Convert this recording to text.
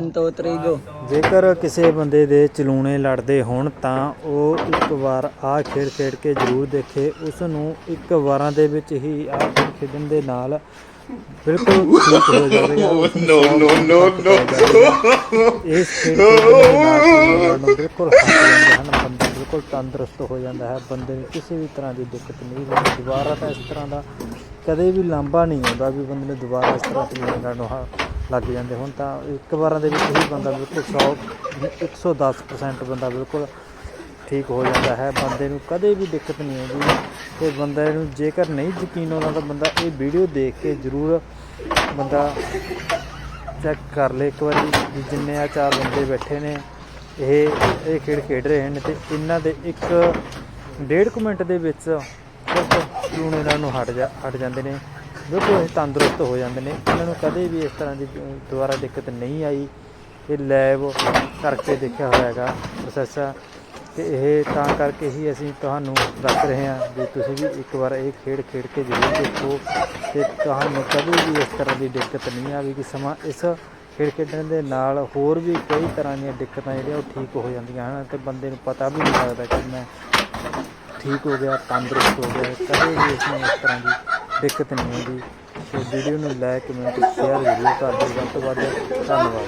1 2 3 ਗੋ ਜੇਕਰ ਕਿਸੇ ਬੰਦੇ ਦੇ ਚਲੂਣੇ ਲੜਦੇ ਹੋਣ ਤਾਂ ਉਹ ਇੱਕ ਵਾਰ ਆਹ ਖੇਡ ਖੇਡ ਕੇ ਜ਼ਰੂਰ ਦੇਖੇ। ਉਸ ਨੂੰ ਇੱਕ ਵਾਰਾਂ ਦੇ ਵਿੱਚ ਹੀ ਆਹ ਖੇਡ ਖੇਡਣ ਦੇ ਨਾਲ ਬਿਲਕੁਲ ਠੀਕ ਹੋ ਜਾਵੇਗਾ। ਨੋ ਨੋ ਨੋ ਨੋ ਇਸ ਖੇਡ ਖੇਡਣ ਦੇ ਨਾਲ ਚਲੂਣੇ ਲੜਨੋਂ ਬਿਲਕੁਲ ਬੰਦਾ ਬਿਲਕੁਲ ਤੰਦਰੁਸਤ ਹੋ ਜਾਂਦਾ ਹੈ। ਬੰਦੇ ਨੂੰ ਕਿਸੇ ਵੀ ਤਰ੍ਹਾਂ ਦੀ ਦਿੱਕਤ ਨਹੀਂ ਰਹਿੰਦੀ ਦੁਬਾਰਾ ਤਾਂ ਇਸ ਤਰ੍ਹਾਂ ਦਾ ਕਦੇ ਵੀ ਲਾਂਭਾ ਨਹੀਂ ਆਉਂਦਾ ਵੀ ਬੰਦੇ ਨੂੰ ਦੁਬਾਰਾ ਇਸ ਤਰ੍ਹਾਂ ਚਲੂਣੇ ਲੜਨੋਂ ਹ- ਲੱਗ ਜਾਂਦੇ। ਹੁਣ ਤਾਂ ਇੱਕ ਵਾਰਾਂ ਦੇ ਵਿੱਚ ਹੀ ਬੰਦਾ ਬਿਲਕੁਲ 100 110% ਬੰਦਾ ਬਿਲਕੁਲ ਠੀਕ ਹੋ ਜਾਂਦਾ ਹੈ। ਬੰਦੇ ਨੂੰ ਕਦੇ ਵੀ ਦਿੱਕਤ ਨਹੀਂ ਆਉਂਦੀ। ਤੇ ਬੰਦੇ ਨੂੰ ਜੇਕਰ ਨਹੀਂ ਯਕੀਨ ਆਉਂਦਾ ਤਾਂ ਬੰਦਾ ਇਹ ਵੀਡੀਓ ਦੇਖ ਕੇ ਜ਼ਰੂਰ ਬੰਦਾ ਚੈੱਕ ਕਰ ਲੇ। ਇੱਕ ਵਾਰੀ ਜਿੰਨੇ ਆ ਚਾਰ ਬੰਦੇ ਬੈਠੇ ਨੇ, ਇਹ ਇਹ ਖੇਡ ਖੇਡ ਰਹੇ ਨੇ ਤੇ ਇਹਨਾਂ ਦੇ ਇੱਕ ਡੇਢ ਕੁ ਮਿੰਟ ਦੇ ਵਿੱਚ ਸਿਰਫ ਲੂਣੇ ਇਹਨਾਂ ਨੂੰ ਹਟ ਜਾ, ਹਟ ਜਾਂਦੇ ਨੇ। ਬਿਲਕੁਲ ਇਹ ਤੰਦਰੁਸਤ ਹੋ ਜਾਂਦੇ ਨੇ। ਇਹਨਾਂ ਨੂੰ ਕਦੇ ਵੀ ਇਸ ਤਰ੍ਹਾਂ ਦੀ ਦੁਬਾਰਾ ਦਿੱਕਤ ਨਹੀਂ ਆਈ। ਇਹ ਲੈਬ ਕਰਕੇ ਦੇਖਿਆ ਹੋਇਆ ਹੈਗਾ ਪ੍ਰੋਸੈਸ ਤੇ ਇਹ ਤਾਂ ਕਰਕੇ ਹੀ ਅਸੀਂ ਤੁਹਾਨੂੰ ਦੱਸ ਰਹੇ ਹਾਂ ਵੀ ਤੁਸੀਂ ਵੀ ਇੱਕ ਵਾਰ ਇਹ ਖੇਡ ਖੇਡ ਕੇ ਜ਼ਰੂਰ ਦੇਖੋ ਤੇ ਤੁਹਾਨੂੰ ਕਦੇ ਵੀ ਇਸ ਤਰ੍ਹਾਂ ਦੀ ਦਿੱਕਤ ਨਹੀਂ ਆਵੇਗੀ। ਸਮਾਂ ਇਸ ਖੇਡ ਖੇਡਣ ਦੇ ਨਾਲ ਹੋਰ ਵੀ ਕਈ ਤਰ੍ਹਾਂ ਦੀਆਂ ਦਿੱਕਤਾਂ ਜਿਹੜੀਆਂ ਉਹ ਠੀਕ ਹੋ ਜਾਂਦੀਆਂ ਹਨ ਤੇ ਬੰਦੇ ਨੂੰ ਪਤਾ ਵੀ ਨਹੀਂ ਲੱਗਦਾ ਕਿ ਮੈਂ ਠੀਕ ਹੋ ਗਿਆ, ਤੰਦਰੁਸਤ ਹੋ ਗਿਆ, ਕਦੇ ਵੀ ਇਸ ਨੂੰ ਇਸ ਤਰ੍ਹਾਂ ਦੀ ਦਿੱਕਤ ਨਹੀਂ ਆਉਂਦੀ। ਤੇ ਵੀਡੀਓ ਨੂੰ ਲਾਈਕ ਕਮੈਂਟ ਸ਼ੇਅਰ ਜ਼ਰੂਰ ਕਰ ਦਿਓ। ਵੱਧ ਤੋਂ ਵੱਧ ਧੰਨਵਾਦ।